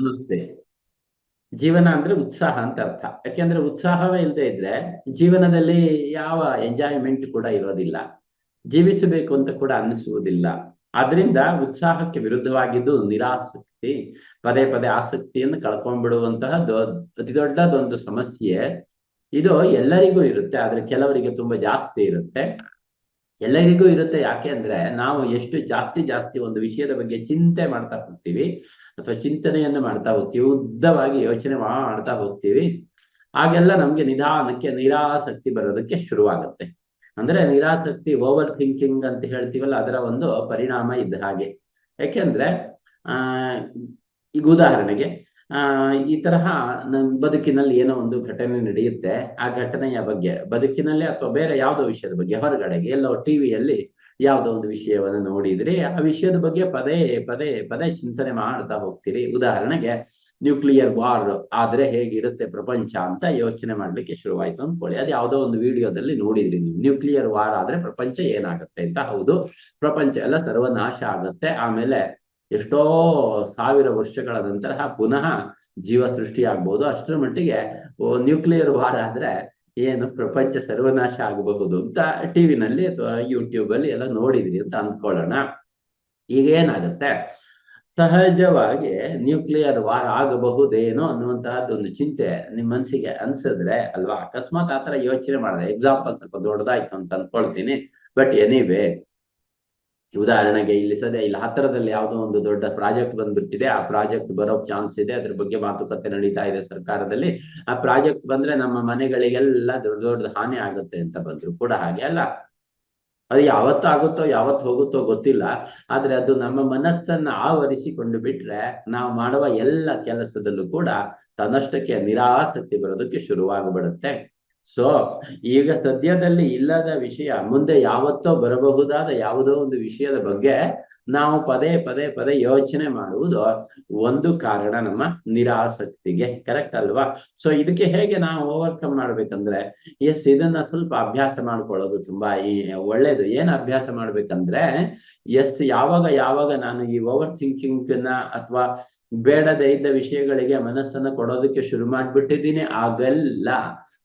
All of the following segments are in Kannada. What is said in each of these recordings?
ನಮಸ್ತೆ ಜೀವನ ಅಂದ್ರೆ ಉತ್ಸಾಹ ಅಂತ ಅರ್ಥ. ಯಾಕೆಂದ್ರೆ ಉತ್ಸಾಹವೇ ಇಲ್ಲದೆ ಇದ್ರೆ ಜೀವನದಲ್ಲಿ ಯಾವ ಎಂಜಾಯ್ಮೆಂಟ್ ಕೂಡ ಇರೋದಿಲ್ಲ. ಜೀವಿಸಬೇಕು ಅಂತ ಕೂಡ ಅನ್ನಿಸುವುದಿಲ್ಲ. ಆದ್ರಿಂದ ಉತ್ಸಾಹಕ್ಕೆ ವಿರುದ್ಧವಾಗಿದ್ದು ನಿರಾಸಕ್ತಿ, ಪದೇ ಪದೇ ಆಸಕ್ತಿಯನ್ನು ಕಳ್ಕೊಂಡ್ಬಿಡುವಂತಹ ಅತಿ ದೊಡ್ಡದೊಂದು ಸಮಸ್ಯೆ. ಇದು ಎಲ್ಲರಿಗೂ ಇರುತ್ತೆ, ಆದ್ರೆ ಕೆಲವರಿಗೆ ತುಂಬಾ ಜಾಸ್ತಿ ಇರುತ್ತೆ. ಎಲ್ಲರಿಗೂ ಇರುತ್ತೆ ಯಾಕೆ ಅಂದ್ರೆ ನಾವು ಎಷ್ಟು ಜಾಸ್ತಿ ಜಾಸ್ತಿ ಒಂದು ವಿಷಯದ ಬಗ್ಗೆ ಚಿಂತೆ ಮಾಡ್ತಾ ಹೋಗ್ತೀವಿ ಅಥವಾ ಚಿಂತನೆಯನ್ನು ಮಾಡ್ತಾ ಹೋಗ್ತೀವಿ, ಉದ್ದವಾಗಿ ಯೋಚನೆ ಮಾಡ್ತಾ ಹೋಗ್ತೀವಿ. ಆಗೆಲ್ಲ ನಮ್ಗೆ ನಿಧಾನಕ್ಕೆ ನಿರಾಸಕ್ತಿ ಬರೋದಕ್ಕೆ ಶುರುವಾಗುತ್ತೆ. ಅಂದ್ರೆ ನಿರಾಸಕ್ತಿ ಓವರ್ ಥಿಂಕಿಂಗ್ ಅಂತ ಹೇಳ್ತೀವಲ್ಲ, ಅದರ ಒಂದು ಪರಿಣಾಮ ಇದ್ದ ಹಾಗೆ. ಯಾಕೆಂದ್ರೆ ಆ, ಈಗ ಉದಾಹರಣೆಗೆ, ಆ, ಈ ತರಹ ನನ್ ಬದುಕಿನಲ್ಲಿ ಏನೋ ಒಂದು ಘಟನೆ ನಡೆಯುತ್ತೆ. ಆ ಘಟನೆಯ ಬಗ್ಗೆ, ಬದುಕಿನಲ್ಲಿ ಅಥವಾ ಬೇರೆ ಯಾವುದೋ ವಿಷಯದ ಬಗ್ಗೆ, ಹೊರಗಡೆಗೆ ಎಲ್ಲೋ ಟಿವಿಯಲ್ಲಿ ಯಾವುದೋ ಒಂದು ವಿಷಯವನ್ನು ನೋಡಿದ್ರಿ ಆ ವಿಷಯದ ಬಗ್ಗೆ ಪದೇ ಪದೇ ಪದೇ ಚಿಂತನೆ ಮಾಡ್ತಾ ಹೋಗ್ತೀರಿ. ಉದಾಹರಣೆಗೆ ನ್ಯೂಕ್ಲಿಯರ್ ವಾರ್ ಆದ್ರೆ ಹೇಗಿರುತ್ತೆ ಪ್ರಪಂಚ ಅಂತ ಯೋಚನೆ ಮಾಡ್ಲಿಕ್ಕೆ ಶುರುವಾಯ್ತು ಅಂದ್ಕೊಳ್ಳಿ. ಅದು ಯಾವುದೋ ಒಂದು ವಿಡಿಯೋದಲ್ಲಿ ನೋಡಿದ್ರಿ ನೀವು. ನ್ಯೂಕ್ಲಿಯರ್ ವಾರ್ ಆದ್ರೆ ಪ್ರಪಂಚ ಏನಾಗುತ್ತೆ ಅಂತ. ಹೌದು, ಪ್ರಪಂಚ ಎಲ್ಲ ಸರ್ವನಾಶ ಆಗುತ್ತೆ. ಆಮೇಲೆ ಎಷ್ಟೋ ಸಾವಿರ ವರ್ಷಗಳ ನಂತರ ಪುನಃ ಜೀವ ಸೃಷ್ಟಿ ಆಗ್ಬೋದು ಅಷ್ಟರ ಮಟ್ಟಿಗೆ ನ್ಯೂಕ್ಲಿಯರ್ ವಾರ್ ಆದ್ರೆ ಏನು ಪ್ರಪಂಚ ಸರ್ವನಾಶ ಆಗಬಹುದು ಅಂತ ಟಿವಿನಲ್ಲಿ ಅಥವಾ ಯೂಟ್ಯೂಬ್ ಅಲ್ಲಿ ಎಲ್ಲ ನೋಡಿದ್ರಿ ಅಂತ ಅಂದ್ಕೊಳ್ಳೋಣ. ಈಗ ಏನಾಗುತ್ತೆ? ಸಹಜವಾಗಿ ನ್ಯೂಕ್ಲಿಯರ್ ವಾರ್ ಆಗಬಹುದೇನೋ ಅನ್ನುವಂತಹದ್ದು ಒಂದು ಚಿಂತೆ ನಿಮ್ ಮನಸ್ಸಿಗೆ ಅನ್ಸಿದ್ರೆ ಅಲ್ವಾ? ಅಕಸ್ಮಾತ್ ಆತರ ಯೋಚನೆ ಮಾಡಿದೆ ಎಕ್ಸಾಂಪಲ್ ಸ್ವಲ್ಪ ದೊಡ್ಡದಾಯ್ತು ಅಂತ ಅನ್ಕೊಳ್ತೀನಿ ಬಟ್ ಎನಿವೇ ಉದಾಹರಣೆಗೆ ಇಲ್ಲಿ ಸದ್ಯ ಇಲ್ಲಿ ಹತ್ತಿರದಲ್ಲಿ ಯಾವುದೋ ಒಂದು ದೊಡ್ಡ ಪ್ರಾಜೆಕ್ಟ್ ಬಂದ್ಬಿಟ್ಟಿದೆ. ಆ ಪ್ರಾಜೆಕ್ಟ್ ಬರೋ ಚಾನ್ಸ್ ಇದೆ. ಅದ್ರ ಬಗ್ಗೆ ಮಾತುಕತೆ ನಡೀತಾ ಇದೆ ಸರ್ಕಾರದಲ್ಲಿ. ಆ ಪ್ರಾಜೆಕ್ಟ್ ಬಂದ್ರೆ ನಮ್ಮ ಮನೆಗಳಿಗೆಲ್ಲ ದೊಡ್ಡ ದೊಡ್ಡ ಹಾನಿ ಆಗುತ್ತೆ ಅಂತ ಬಂದ್ರು ಕೂಡ ಹಾಗೆ ಅಲ್ಲ. ಅದು ಯಾವತ್ತು ಆಗುತ್ತೋ, ಯಾವತ್ತು ಹೋಗುತ್ತೋ ಗೊತ್ತಿಲ್ಲ. ಆದ್ರೆ ಅದು ನಮ್ಮ ಮನಸ್ಸನ್ನ ಆವರಿಸಿಕೊಂಡು ಬಿಟ್ರೆ ನಾವು ಮಾಡುವ ಎಲ್ಲ ಕೆಲಸದಲ್ಲೂ ಕೂಡ ತನ್ನಷ್ಟಕ್ಕೆ ನಿರಾಸಕ್ತಿ ಬರೋದಕ್ಕೆ ಶುರುವಾಗ್ಬಿಡುತ್ತೆ. ಸೊ ಈಗ ಸದ್ಯದಲ್ಲಿ ಇಲ್ಲದ ವಿಷಯ, ಮುಂದೆ ಯಾವತ್ತೋ ಬರಬಹುದಾದ ಯಾವುದೋ ಒಂದು ವಿಷಯದ ಬಗ್ಗೆ ನಾವು ಪದೇ ಪದೇ ಪದೇ ಯೋಚನೆ ಮಾಡುವುದು ಒಂದು ಕಾರಣ ನಮ್ಮ ನಿರಾಸಕ್ತಿಗೆ ಕರೆಕ್ಟ್ ಅಲ್ವಾ? ಸೊ ಇದಕ್ಕೆ ಹೇಗೆ ನಾವು ಓವರ್ಕಮ್ ಮಾಡ್ಬೇಕಂದ್ರೆ ಎಸ್ ಇದನ್ನ ಸ್ವಲ್ಪ ಅಭ್ಯಾಸ ಮಾಡ್ಕೊಳ್ಳೋದು ತುಂಬಾ ಈ ಒಳ್ಳೇದು. ಏನ್ ಅಭ್ಯಾಸ ಮಾಡ್ಬೇಕಂದ್ರೆ ಎಸ್ ಯಾವಾಗ ಯಾವಾಗ ನಾನು ಈ ಓವರ್ ಥಿಂಕಿಂಗ್ನ ಅಥವಾ ಬೇಡದೇ ಇದ್ದ ವಿಷಯಗಳಿಗೆ ಮನಸ್ಸನ್ನ ಕೊಡೋದಕ್ಕೆ ಶುರು ಮಾಡ್ಬಿಟ್ಟಿದ್ದೀನಿ, ಆಗೆಲ್ಲ.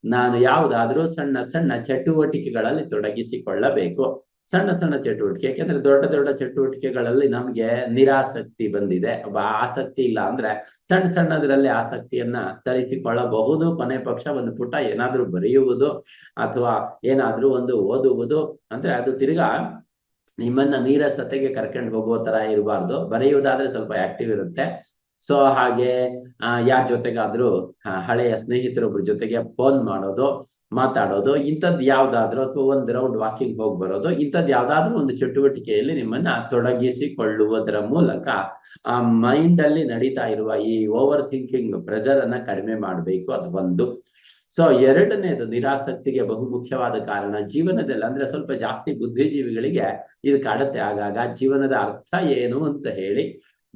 ನಾನು ಯಾವುದಾದ್ರೂ ಸಣ್ಣ ಸಣ್ಣ ಚಟುವಟಿಕೆಗಳಲ್ಲಿ ತೊಡಗಿಸಿಕೊಳ್ಳಬೇಕು. ಸಣ್ಣ ಸಣ್ಣ ಚಟುವಟಿಕೆ, ಯಾಕೆಂದ್ರೆ ದೊಡ್ಡ ದೊಡ್ಡ ಚಟುವಟಿಕೆಗಳಲ್ಲಿ ನಮ್ಗೆ ನಿರಾಸಕ್ತಿ ಬಂದಿದೆ. ಆಸಕ್ತಿ ಇಲ್ಲ ಅಂದ್ರೆ ಸಣ್ಣ ಸಣ್ಣದ್ರಲ್ಲಿ ಆಸಕ್ತಿಯನ್ನ ತರಿಸಿಕೊಳ್ಳಬಹುದು. ಕೊನೆ ಪಕ್ಷ ಒಂದು ಪುಟ ಏನಾದ್ರೂ ಬರೆಯುವುದು ಅಥವಾ ಏನಾದ್ರೂ ಒಂದು ಓದುವುದು. ಅಂದ್ರೆ ಅದು ತಿರ್ಗಾ ನಿಮ್ಮನ್ನ ನೀರಸತೆಗೆ ಕರ್ಕೊಂಡು ಹೋಗುವ ತರ ಇರಬಾರ್ದು. ಬರೆಯುವುದಾದ್ರೆ ಸ್ವಲ್ಪ ಆಕ್ಟಿವ್ ಇರುತ್ತೆ. ಸೊ ಹಾಗೆ ಯಾರ ಜೊತೆಗಾದ್ರೂ ಹಳೆಯ ಸ್ನೇಹಿತರೊಬ್ರ ಜೊತೆಗೆ ಫೋನ್ ಮಾಡೋದು, ಮಾತಾಡೋದು, ಇಂಥದ್ದು ಯಾವ್ದಾದ್ರು ಅಥವಾ ಒಂದು ರೌಂಡ್ ವಾಕಿಂಗ್ ಹೋಗಿ ಬರೋದು, ಇಂಥದ್ದು ಯಾವ್ದಾದ್ರು ಒಂದು ಚಟುವಟಿಕೆಯಲ್ಲಿ ನಿಮ್ಮನ್ನ ತೊಡಗಿಸಿಕೊಳ್ಳುವುದರ ಮೂಲಕ, ಆ ಮೈಂಡ್ ಅಲ್ಲಿ ನಡೀತಾ ಇರುವ ಈ ಓವರ್ ಥಿಂಕಿಂಗ್ ಪ್ರೆಷರ್ ಅನ್ನ ಕಡಿಮೆ ಮಾಡಬೇಕು ಅದು ಒಂದು. ಸೊ ಎರಡನೇದು ನಿರಾಸಕ್ತಿಗೆ ಬಹು ಮುಖ್ಯವಾದ ಕಾರಣ, ಜೀವನದಲ್ಲಿ ಅಂದ್ರೆ ಸ್ವಲ್ಪ ಜಾಸ್ತಿ ಬುದ್ಧಿಜೀವಿಗಳಿಗೆ ಇದು ಕಾಡುತ್ತೆ ಆಗಾಗ ಜೀವನದ ಅರ್ಥ ಏನು ಅಂತ ಹೇಳಿ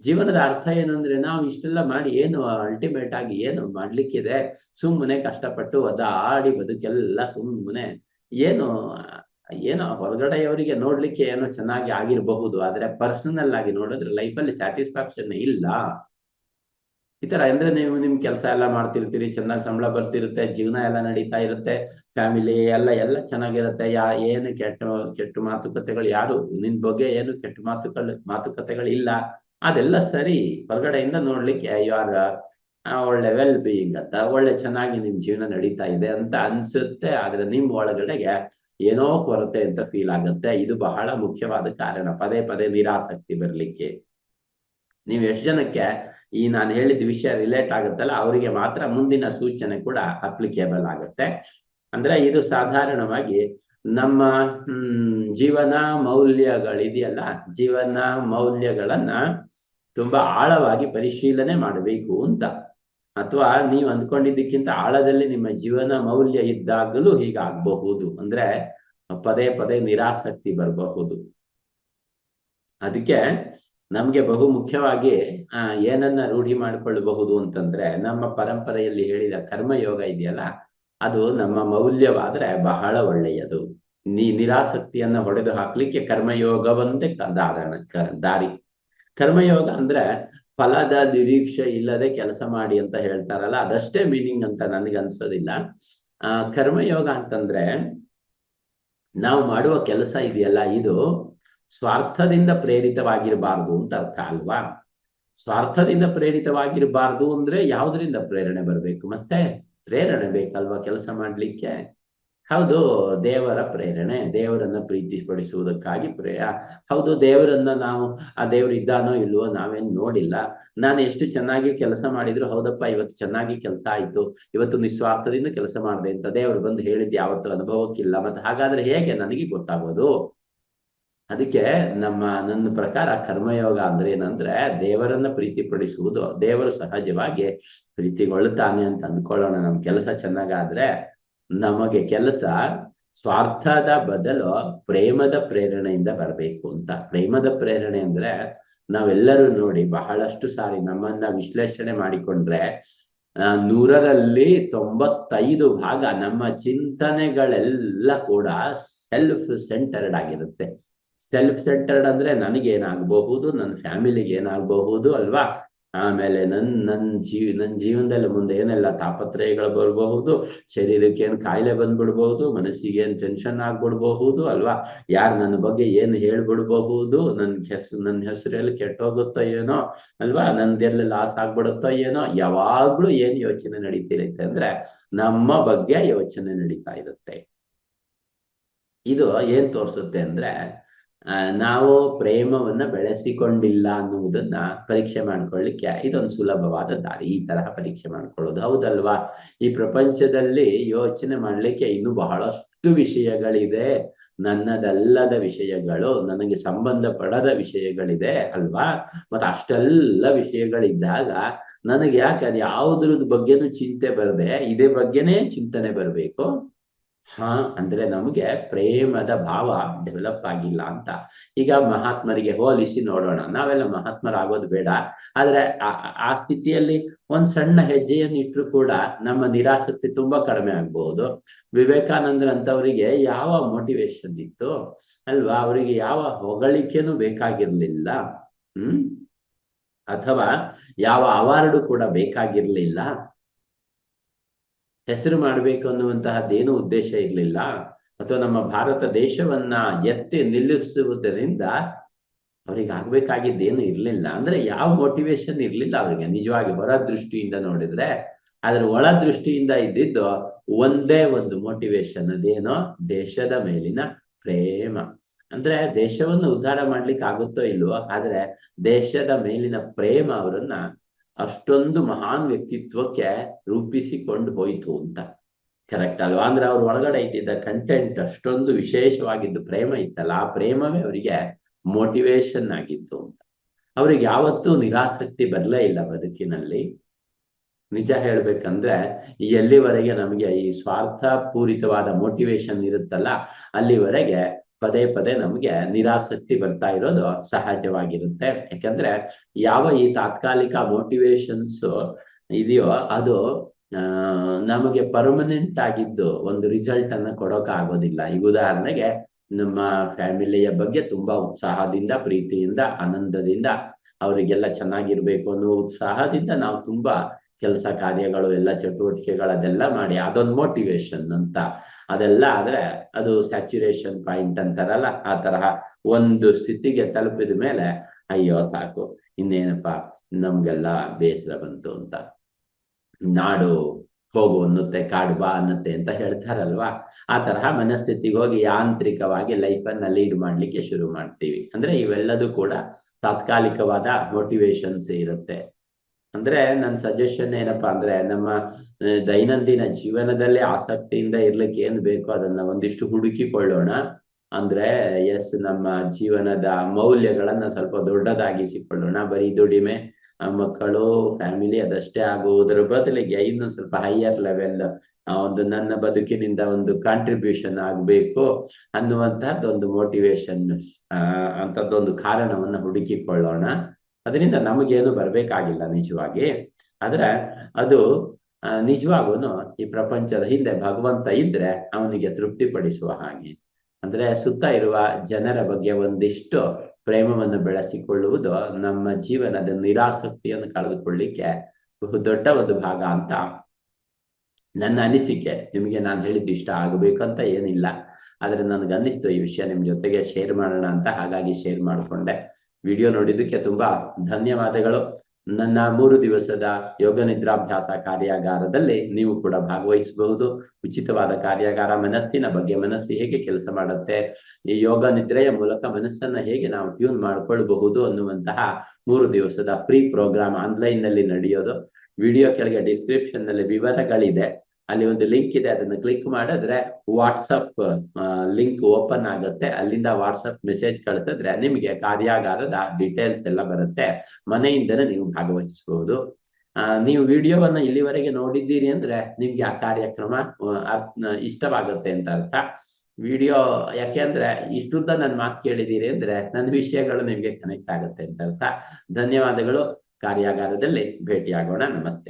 ಜೀವನದ ಅರ್ಥ ಏನಂದ್ರೆ ನಾವು ಇಷ್ಟೆಲ್ಲ ಮಾಡಿ ಏನು ಅಲ್ಟಿಮೇಟ್ ಆಗಿ ಏನು ಮಾಡ್ಲಿಕ್ಕಿದೆ? ಸುಮ್ಮನೆ ಕಷ್ಟಪಟ್ಟು ಒದ್ದಾಡಿ ಬದುಕೆಲ್ಲ ಸುಮ್ಮನೆ ಏನು, ಏನೋ ಹೊರಗಡೆಯವರಿಗೆ ನೋಡ್ಲಿಕ್ಕೆ ಏನೋ ಚೆನ್ನಾಗಿ ಆಗಿರಬಹುದು, ಆದ್ರೆ ಪರ್ಸನಲ್ ಆಗಿ ನೋಡಿದ್ರೆ ಲೈಫಲ್ಲಿ ಸ್ಯಾಟಿಸ್ಫ್ಯಾಕ್ಷನ್ ಇಲ್ಲ. ಈ ತರ ಅಂದ್ರೆ ನೀವು ನಿಮ್ ಕೆಲಸ ಎಲ್ಲ ಮಾಡ್ತಿರ್ತೀರಿ, ಚೆನ್ನಾಗಿ ಸಂಬಳ ಬರ್ತಿರುತ್ತೆ, ಜೀವನ ಎಲ್ಲ ನಡೀತಾ ಇರುತ್ತೆ ಫ್ಯಾಮಿಲಿ ಎಲ್ಲ ಎಲ್ಲ ಚೆನ್ನಾಗಿರುತ್ತೆ, ಯಾ, ಏನು ಕೆಟ್ಟ ಕೆಟ್ಟ ಮಾತುಕತೆಗಳು ಯಾರು, ನಿನ್ ಬಗ್ಗೆ ಏನು ಕೆಟ್ಟ ಮಾತುಗಳು ಮಾತುಕತೆಗಳು ಇಲ್ಲ ಅದೆಲ್ಲ ಸರಿ, ಹೊರಗಡೆಯಿಂದ ನೋಡ್ಲಿಕ್ಕೆ ಯು ಆರ್ ಒಳ್ಳೆ ವೆಲ್ ಬೀಯಿಂಗ್ ಅಂತ, ಒಳ್ಳೆ ಚೆನ್ನಾಗಿ ನಿಮ್ ಜೀವನ ನಡೀತಾ ಇದೆ ಅಂತ ಅನ್ಸುತ್ತೆ. ಆದ್ರೆ ನಿಮ್ ಒಳಗಡೆಗೆ ಏನೋ ಕೊರತೆ ಅಂತ ಫೀಲ್ ಆಗುತ್ತೆ. ಇದು ಬಹಳ ಮುಖ್ಯವಾದ ಕಾರಣ. ಪದೇ ಪದೇ ನಿರಾಸಕ್ತಿ ಬರ್ಲಿಕ್ಕೆ. ನೀವು ಎಷ್ಟು ಜನಕ್ಕೆ, ಈ ನಾನು ಹೇಳಿದ ವಿಷಯ ರಿಲೇಟ್ ಆಗುತ್ತಲ್ಲ, ಅವರಿಗೆ ಮಾತ್ರ ಮುಂದಿನ ಸೂಚನೆ ಕೂಡ ಅಪ್ಲಿಕೇಬಲ್ ಆಗುತ್ತೆ. ಅಂದ್ರೆ ಇದು ಸಾಧಾರಣವಾಗಿ ನಮ್ಮ ಜೀವನ ಮೌಲ್ಯಗಳಿದೆಯಲ್ಲ, ಜೀವನ ಮೌಲ್ಯಗಳನ್ನ ತುಂಬಾ ಆಳವಾಗಿ ಪರಿಶೀಲನೆ ಮಾಡಬೇಕು ಅಂತ. ಅಥವಾ ನೀವು ಅಂದ್ಕೊಂಡಿದ್ದಕ್ಕಿಂತ ಆಳದಲ್ಲಿ ನಿಮ್ಮ ಜೀವನ ಮೌಲ್ಯ ಇದ್ದಾಗಲೂ ಹೀಗಾಗಬಹುದು. ಅಂದ್ರೆ ಪದೇ ಪದೇ ನಿರಾಸಕ್ತಿ ಬರಬಹುದು. ಅದಕ್ಕೆ ನಮ್ಗೆ ಬಹು ಮುಖ್ಯವಾಗಿ ಏನನ್ನ ರೂಢಿ ಮಾಡಿಕೊಳ್ಳಬಹುದು ಅಂತಂದ್ರೆ, ನಮ್ಮ ಪರಂಪರೆಯಲ್ಲಿ ಹೇಳಿದ ಕರ್ಮಯೋಗ ಇದೆಯಲ್ಲ ಅದು ನಮ್ಮ ಮೌಲ್ಯವಾದ್ರೆ ಬಹಳ ಒಳ್ಳೆಯದು. ನೀ ನಿರಾಸಕ್ತಿಯನ್ನ ಹೊಡೆದು ಹಾಕ್ಲಿಕ್ಕೆ ಕರ್ಮಯೋಗವಂತೆ ದಾರಿ. ಕರ್ಮಯೋಗ ಅಂದ್ರೆ ಫಲದ ನಿರೀಕ್ಷೆ ಇಲ್ಲದೆ ಕೆಲಸ ಮಾಡಿ ಅಂತ ಹೇಳ್ತಾರಲ್ಲ, ಅದಷ್ಟೇ ಮೀನಿಂಗ್ ಅಂತ ನನಗನ್ಸೋದಿಲ್ಲ ಆ, ಕರ್ಮಯೋಗ ಅಂತಂದ್ರೆ ನಾವು ಮಾಡುವ ಕೆಲಸ ಇದೆಯಲ್ಲ, ಇದು ಸ್ವಾರ್ಥದಿಂದ ಪ್ರೇರಿತವಾಗಿರಬಾರ್ದು ಅಂತ ಅರ್ಥ ಅಲ್ವಾ? ಸ್ವಾರ್ಥದಿಂದ ಪ್ರೇರಿತವಾಗಿರಬಾರ್ದು ಅಂದ್ರೆ ಯಾವುದರಿಂದ ಪ್ರೇರಣೆ ಬರಬೇಕು ಮತ್ತೆ? ಪ್ರೇರಣೆ ಬೇಕಲ್ವಾ ಕೆಲಸ ಮಾಡ್ಲಿಕ್ಕೆ? ಹೌದು, ದೇವರ ಪ್ರೇರಣೆ, ದೇವರನ್ನ ಪ್ರೀತಿಪಡಿಸುವುದಕ್ಕಾಗಿ ಪ್ರೇಯ. ಹೌದು, ದೇವರನ್ನ ನಾವು, ಆ ದೇವ್ರು ಇದ್ದಾನೋ ಇಲ್ವೋ ನಾವೇನ್ ನೋಡಿಲ್ಲ. ನಾನು ಎಷ್ಟು ಚೆನ್ನಾಗಿ ಕೆಲಸ ಮಾಡಿದ್ರು, ಹೌದಪ್ಪ, ಇವತ್ತು ಚೆನ್ನಾಗಿ ಕೆಲಸ ಆಯ್ತು. ಇವತ್ತು ನಿಸ್ವಾರ್ಥದಿಂದ ಕೆಲಸ ಮಾಡಿದೆ ಅಂತ ದೇವರು ಬಂದು ಹೇಳಿದ್ದು ಯಾವತ್ತು ಅನುಭವಕ್ಕಿಲ್ಲ. ಮತ್ತೆ ಹಾಗಾದ್ರೆ ಹೇಗೆ ನನಗೆ ಗೊತ್ತಾಗೋದು? ಅದಕ್ಕೆ ನಮ್ಮ, ನನ್ನ ಪ್ರಕಾರ ಕರ್ಮಯೋಗ ಅಂದ್ರೆ ಏನಂದ್ರೆ ದೇವರನ್ನ ಪ್ರೀತಿಪಡಿಸುವುದು. ದೇವರು ಸಹಜವಾಗಿ ಪ್ರೀತಿಗೊಳ್ಳುತ್ತಾನೆ ಅಂತ ಅಂದ್ಕೊಳ್ಳೋಣ. ನಮ್ ಕೆಲಸ ಚೆನ್ನಾಗಾದ್ರೆ ನಮಗೆ ಕೆಲಸ ಸ್ವಾರ್ಥದ ಬದಲು ಪ್ರೇಮದ ಪ್ರೇರಣೆಯಿಂದ ಬರಬೇಕು ಅಂತ. ಪ್ರೇಮದ ಪ್ರೇರಣೆ ಅಂದ್ರೆ ನಾವೆಲ್ಲರೂ ನೋಡಿ ಬಹಳಷ್ಟು ಸಾರಿ ನಮ್ಮನ್ನ ವಿಶ್ಲೇಷಣೆ ಮಾಡಿಕೊಂಡ್ರೆ ನೂರರಲ್ಲಿ ತೊಂಬತ್ತೈದು ಭಾಗ ನಮ್ಮ ಚಿಂತನೆಗಳೆಲ್ಲ ಕೂಡ ಸೆಲ್ಫ್ ಸೆಂಟರ್ಡ್ ಆಗಿರುತ್ತೆ. ಸೆಲ್ಫ್ ಸೆಂಟರ್ಡ್ ಅಂದ್ರೆ ನನಗೇನಾಗಬಹುದು, ನನ್ನ ಫ್ಯಾಮಿಲಿಗೆ ಏನಾಗಬಹುದು ಅಲ್ವಾ? ಆಮೇಲೆ ನನ್ ನನ್ ಜೀವ ನನ್ ಜೀವನದಲ್ಲಿ ಮುಂದೆ ಏನೆಲ್ಲ ತಾಪತ್ರಯಗಳು ಬರಬಹುದು ಶರೀರಕ್ಕೆ ಏನ್ ಕಾಯಿಲೆ ಬಂದ್ಬಿಡ್ಬಹುದು ಮನಸ್ಸಿಗೆ ಏನ್ ಟೆನ್ಷನ್ ಆಗ್ಬಿಡ್ಬಹುದು ಅಲ್ವಾ? ಯಾರು ನನ್ನ ಬಗ್ಗೆ ಏನ್ ಹೇಳ್ಬಿಡ್ಬಹುದು, ನನ್ ಹೆಸರು ನನ್ನ ಹೆಸರಲ್ಲಿ ಕೆಟ್ಟೋಗುತ್ತೋ ಏನೋ ಅಲ್ವಾ? ನಂದೆಲ್ಲ ಲಾಸ್ ಆಗ್ಬಿಡುತ್ತೋ ಏನೋ? ಯಾವಾಗ್ಲೂ ಏನ್ ಯೋಚನೆ ನಡೀತಿರುತ್ತೆ ಅಂದ್ರೆ ನಮ್ಮ ಬಗ್ಗೆ ಯೋಚನೆ ನಡೀತಾ ಇರುತ್ತೆ. ಇದು ಏನ್ ತೋರಿಸುತ್ತೆ ಅಂದ್ರೆ ನಾವು ಪ್ರೇಮವನ್ನ ಬೆಳೆಸಿಕೊಂಡಿಲ್ಲ ಅನ್ನುವುದನ್ನ ಪರೀಕ್ಷೆ ಮಾಡ್ಕೊಳ್ಳಿಕ್ಕೆ ಇದೊಂದು ಸುಲಭವಾದ ದಾರಿ, ಈ ತರಹ ಪರೀಕ್ಷೆ ಮಾಡ್ಕೊಳ್ಳೋದು. ಹೌದಲ್ವಾ? ಈ ಪ್ರಪಂಚದಲ್ಲಿ ಯೋಚನೆ ಮಾಡ್ಲಿಕ್ಕೆ ಇನ್ನು ಬಹಳಷ್ಟು ವಿಷಯಗಳಿದೆ. ನನ್ನದಲ್ಲದ ವಿಷಯಗಳು, ನನಗೆ ಸಂಬಂಧ ಪಡದ ವಿಷಯಗಳಿದೆ, ಅಲ್ವಾ? ಮತ್ತೆ ಅಷ್ಟೆಲ್ಲ ವಿಷಯಗಳಿದ್ದಾಗ ನನಗೆ ಯಾಕೆ ಅದು ಯಾವುದ್ರದ್ ಬಗ್ಗೆನೂ ಚಿಂತೆ ಬರದೆ, ಇದೇ ಬಗ್ಗೆನೇ ಚಿಂತನೆ ಬರಬೇಕು? ಹಾ, ಅಂದ್ರೆ ನಮಗೆ ಪ್ರೇಮದ ಭಾವ ಡೆವಲಪ್ ಆಗಿಲ್ಲ ಅಂತ. ಈಗ ಮಹಾತ್ಮರಿಗೆ ಹೋಲಿಸಿ ನೋಡೋಣ. ನಾವೆಲ್ಲ ಮಹಾತ್ಮರಾಗೋದು ಬೇಡ. ಆದ್ರೆ ಆ ಸ್ಥಿತಿಯಲ್ಲಿ ಒಂದ್ ಸಣ್ಣ ಹೆಜ್ಜೆಯನ್ನು ಇಟ್ಟರು ಕೂಡ ನಮ್ಮ ನಿರಾಸಕ್ತಿ ತುಂಬಾ ಕಡಿಮೆ ಆಗ್ಬಹುದು. ವಿವೇಕಾನಂದರಂತವರಿಗೆ ಯಾವ ಮೋಟಿವೇಶನ್ ಇತ್ತು? ಅಲ್ವಾ? ಅವರಿಗೆ ಯಾವ ಹೊಗಳಿಕೆನೂ ಬೇಕಾಗಿರ್ಲಿಲ್ಲ. ಹ್ಮ್? ಅಥವಾ ಯಾವ ಅವಾರ್ಡು ಕೂಡ ಬೇಕಾಗಿರ್ಲಿಲ್ಲ. ಹೆಸರು ಮಾಡಬೇಕು ಅನ್ನುವಂತಹದ್ದೇನು ಉದ್ದೇಶ ಇರಲಿಲ್ಲ. ಅಥವಾ ನಮ್ಮ ಭಾರತ ದೇಶವನ್ನ ಎತ್ತಿ ನಿಲ್ಲಿಸುವುದರಿಂದ ಅವ್ರಿಗೆ ಆಗ್ಬೇಕಾಗಿದ್ದೇನು ಇರಲಿಲ್ಲ. ಅಂದ್ರೆ ಯಾವ ಮೋಟಿವೇಶನ್ ಇರ್ಲಿಲ್ಲ ಅವ್ರಿಗೆ. ನಿಜವಾಗಿ ಹೊರ ದೃಷ್ಟಿಯಿಂದ ನೋಡಿದ್ರೆ, ಆದ್ರೆ ಒಳ ದೃಷ್ಟಿಯಿಂದ ಇದ್ದಿದ್ದು ಒಂದೇ ಒಂದು ಮೋಟಿವೇಶನ್ ಅದೇನೋ ದೇಶದ ಮೇಲಿನ ಪ್ರೇಮ. ಅಂದ್ರೆ ದೇಶವನ್ನು ಉದ್ಧಾರ ಮಾಡ್ಲಿಕ್ಕೆ ಆಗುತ್ತೋ ಇಲ್ವೋ, ಆದ್ರೆ ದೇಶದ ಮೇಲಿನ ಪ್ರೇಮ ಅವರನ್ನ ಅಷ್ಟೊಂದು ಮಹಾನ್ ವ್ಯಕ್ತಿತ್ವಕ್ಕೆ ರೂಪಿಸಿಕೊಂಡು ಹೋಯಿತು ಅಂತ. ಕರೆಕ್ಟ್ ಅಲ್ವಾ? ಅಂದ್ರೆ ಅವ್ರ ಒಳಗಡೆ ಇದ್ದಿದ್ದ ಕಂಟೆಂಟ್ ಅಷ್ಟೊಂದು ವಿಶೇಷವಾಗಿದ್ದು ಪ್ರೇಮ ಇತ್ತಲ್ಲ, ಆ ಪ್ರೇಮವೇ ಅವರಿಗೆ ಮೋಟಿವೇಶನ್ ಆಗಿತ್ತು ಅಂತ. ಅವ್ರಿಗೆ ಯಾವತ್ತೂ ನಿರಾಸಕ್ತಿ ಬರಲೇ ಇಲ್ಲ ಬದುಕಿನಲ್ಲಿ. ನಿಜ ಹೇಳ್ಬೇಕಂದ್ರೆ, ಎಲ್ಲಿವರೆಗೆ ನಮಗೆ ಈ ಸ್ವಾರ್ಥ ಪೂರಿತವಾದ ಮೋಟಿವೇಶನ್ ಇರುತ್ತಲ್ಲ, ಅಲ್ಲಿವರೆಗೆ ಪದೇ ಪದೇ ನಮಗೆ ನಿರಾಸಕ್ತಿ ಬರ್ತಾ ಇರೋದು ಸಹಜವಾಗಿರುತ್ತೆ. ಯಾಕಂದ್ರೆ ಯಾವ ಈ ತಾತ್ಕಾಲಿಕ ಮೋಟಿವೇಶನ್ಸ್ ಇದೆಯೋ ಅದು ನಮಗೆ ಪರ್ಮನೆಂಟ್ ಆಗಿದ್ದು ಒಂದು ರಿಸಲ್ಟ್ ಅನ್ನ ಕೊಡೋಕ ಆಗೋದಿಲ್ಲ. ಈಗ ಉದಾಹರಣೆಗೆ ನಮ್ಮ ಫ್ಯಾಮಿಲಿಯ ಬಗ್ಗೆ ತುಂಬಾ ಉತ್ಸಾಹದಿಂದ, ಪ್ರೀತಿಯಿಂದ, ಆನಂದದಿಂದ ಅವರಿಗೆಲ್ಲ ಚೆನ್ನಾಗಿರ್ಬೇಕು ಅನ್ನೋ ಉತ್ಸಾಹದಿಂದ ನಾವು ತುಂಬಾ ಕೆಲಸ ಕಾರ್ಯಗಳು, ಎಲ್ಲ ಚಟುವಟಿಕೆಗಳು ಅದೆಲ್ಲ ಮಾಡಿ, ಅದೊಂದು ಮೋಟಿವೇಶನ್ ಅಂತ. ಅದೆಲ್ಲ ಆದ್ರೆ ಅದು ಸ್ಯಾಚುರೇಷನ್ ಪಾಯಿಂಟ್ ಅಂತಾರಲ್ಲ, ಆ ತರಹ ಒಂದು ಸ್ಥಿತಿಗೆ ತಲುಪಿದ ಮೇಲೆ ಅಯ್ಯೋ ಸಾಕು, ಇನ್ನೇನಪ್ಪ ನಮ್ಗೆಲ್ಲ ಬೇಸರ ಬಂತು ಅಂತ. ನಾಡು ಹೋಗು ಅನ್ನುತ್ತೆ, ಕಾಡು ಬಾ ಅನ್ನತ್ತೆ ಅಂತ ಹೇಳ್ತಾರಲ್ವಾ? ಆ ತರಹ ಮನಸ್ಥಿತಿಗೆ ಹೋಗಿ ಯಾಂತ್ರಿಕವಾಗಿ ಲೈಫನ್ನ ಲೀಡ್ ಮಾಡ್ಲಿಕ್ಕೆ ಶುರು ಮಾಡ್ತೀವಿ. ಅಂದ್ರೆ ಇವೆಲ್ಲದೂ ಕೂಡ ತಾತ್ಕಾಲಿಕವಾದ ಮೋಟಿವೇಶನ್ಸ್ ಇರುತ್ತೆ. ಅಂದ್ರೆ ನನ್ನ ಸಜೆಷನ್ ಏನಪ್ಪಾ ಅಂದ್ರೆ ನಮ್ಮ ದೈನಂದಿನ ಜೀವನದಲ್ಲಿ ಆಸಕ್ತಿಯಿಂದ ಇರ್ಲಿಕ್ಕೆ ಏನ್ ಬೇಕೋ ಅದನ್ನ ಒಂದಿಷ್ಟು ಹುಡುಕಿಕೊಳ್ಳೋಣ. ಅಂದ್ರೆ ಎಸ್ ನಮ್ಮ ಜೀವನದ ಮೌಲ್ಯಗಳನ್ನ ಸ್ವಲ್ಪ ದೊಡ್ಡದಾಗಿಸಿಕೊಳ್ಳೋಣ. ಬರೀ ದುಡಿಮೆ ಮಕ್ಕಳು ಫ್ಯಾಮಿಲಿ ಅದಷ್ಟೇ ಆಗುವುದರ ಬದಲಿಗೆ ಇನ್ನು ಸ್ವಲ್ಪ ಹೈಯರ್ ಲೆವೆಲ್ ಒಂದು ನನ್ನ ಬದುಕಿನಿಂದ ಒಂದು ಕಾಂಟ್ರಿಬ್ಯೂಷನ್ ಆಗ್ಬೇಕು ಅನ್ನುವಂತಹದ್ದು ಒಂದು ಮೋಟಿವೇಶನ್ ಅಂತದ್ದೊಂದು ಕಾರಣವನ್ನ ಹುಡುಕಿಕೊಳ್ಳೋಣ. ಅದರಿಂದ ನಮಗೇನು ಬರಬೇಕಾಗಿಲ್ಲ ನಿಜವಾಗಿ. ಆದ್ರೆ ಅದು ನಿಜವಾಗೂ ನಿಜವಾಗೂನು ಈ ಪ್ರಪಂಚದ ಹಿಂದೆ ಭಗವಂತ ಇದ್ರೆ ಅವನಿಗೆ ತೃಪ್ತಿಪಡಿಸುವ ಹಾಗೆ. ಅಂದ್ರೆ ಸುತ್ತ ಇರುವ ಜನರ ಬಗ್ಗೆ ಒಂದಿಷ್ಟು ಪ್ರೇಮವನ್ನು ಬೆಳೆಸಿಕೊಳ್ಳುವುದು ನಮ್ಮ ಜೀವನದ ನಿರಾಸಕ್ತಿಯನ್ನು ಕಳೆದುಕೊಳ್ಳಿಕ್ಕೆ ಬಹು ದೊಡ್ಡ ಒಂದು ಭಾಗ ಅಂತ ನನ್ನ ಅನಿಸಿಕೆ. ನಿಮಗೆ ನಾನು ಹೇಳಿದ್ದು ಇಷ್ಟ ಆಗಬೇಕಂತ ಏನಿಲ್ಲ. ಆದ್ರೆ ನನ್ಗೆ ಅನ್ನಿಸ್ತು ಈ ವಿಷಯ ನಿಮ್ ಜೊತೆಗೆ ಶೇರ್ ಮಾಡೋಣ ಅಂತ ಹಾಗಾಗಿ ಶೇರ್ ಮಾಡಿಕೊಂಡೆ. ವಿಡಿಯೋ ನೋಡಿದ್ದಕ್ಕೆ ತುಂಬಾ ಧನ್ಯವಾದಗಳು. ನನ್ನ ಮೂರು ದಿವಸದ ಯೋಗ ನಿದ್ರಾಭ್ಯಾಸ ಕಾರ್ಯಾಗಾರದಲ್ಲಿ ನೀವು ಕೂಡ ಭಾಗವಹಿಸಬಹುದು. ಉಚಿತವಾದ ಕಾರ್ಯಾಗಾರ ಮನಸ್ಸಿನ ಬಗ್ಗೆ ಮನಸ್ಸು ಹೇಗೆ ಕೆಲಸ ಮಾಡುತ್ತೆ, ಈ ಯೋಗ ನಿದ್ರೆಯ ಮೂಲಕ ಮನಸ್ಸನ್ನ ಹೇಗೆ ನಾವು ಟ್ಯೂನ್ ಮಾಡ್ಕೊಳ್ಬಹುದು ಅನ್ನುವಂತಹ ಮೂರು ದಿವಸದ ಫ್ರೀ ಪ್ರೋಗ್ರಾಮ್ ಆನ್ಲೈನ್ನಲ್ಲಿ ನಡೆಯೋದು. ವಿಡಿಯೋ ಕೆಳಗೆ ಡಿಸ್ಕ್ರಿಪ್ಷನ್ನಲ್ಲಿ ವಿವರಗಳಿದೆ. ಅಲ್ಲಿ ಒಂದು ಲಿಂಕ್ ಇದೆ, ಅದನ್ನ ಕ್ಲಿಕ್ ಮಾಡಿದ್ರೆ ವಾಟ್ಸಪ್ ಲಿಂಕ್ ಓಪನ್ ಆಗುತ್ತೆ. ಅಲ್ಲಿಂದ ವಾಟ್ಸಪ್ ಮೆಸೇಜ್ ಕಳಿಸಿದ್ರೆ ನಿಮಗೆ ಕಾರ್ಯಾಗಾರದ ಡೀಟೇಲ್ಸ್ ಎಲ್ಲ ಬರುತ್ತೆ. ಮನೆಯಿಂದನೇ ನೀವು ಭಾಗವಹಿಸಬಹುದು ನೀವು ವಿಡಿಯೋವನ್ನ ಇಲ್ಲಿವರೆಗೆ ನೋಡಿದ್ದೀರಿ ಅಂದ್ರೆ ನಿಮ್ಗೆ ಆ ಕಾರ್ಯಕ್ರಮ ಇಷ್ಟವಾಗುತ್ತೆ ಅಂತ ಅರ್ಥ. ವಿಡಿಯೋ ಯಾಕೆಂದ್ರೆ ಇಷ್ಟುದ್ದ ನನ್ನ ಮಾತು ಕೇಳಿದ್ದೀರಿ ಅಂದ್ರೆ ನನ್ನ ವಿಷಯಗಳು ನಿಮ್ಗೆ ಕನೆಕ್ಟ್ ಆಗುತ್ತೆ ಅಂತ ಅರ್ಥ. ಧನ್ಯವಾದಗಳು. ಕಾರ್ಯಾಗಾರದಲ್ಲಿ ಭೇಟಿಯಾಗೋಣ. ನಮಸ್ತೆ.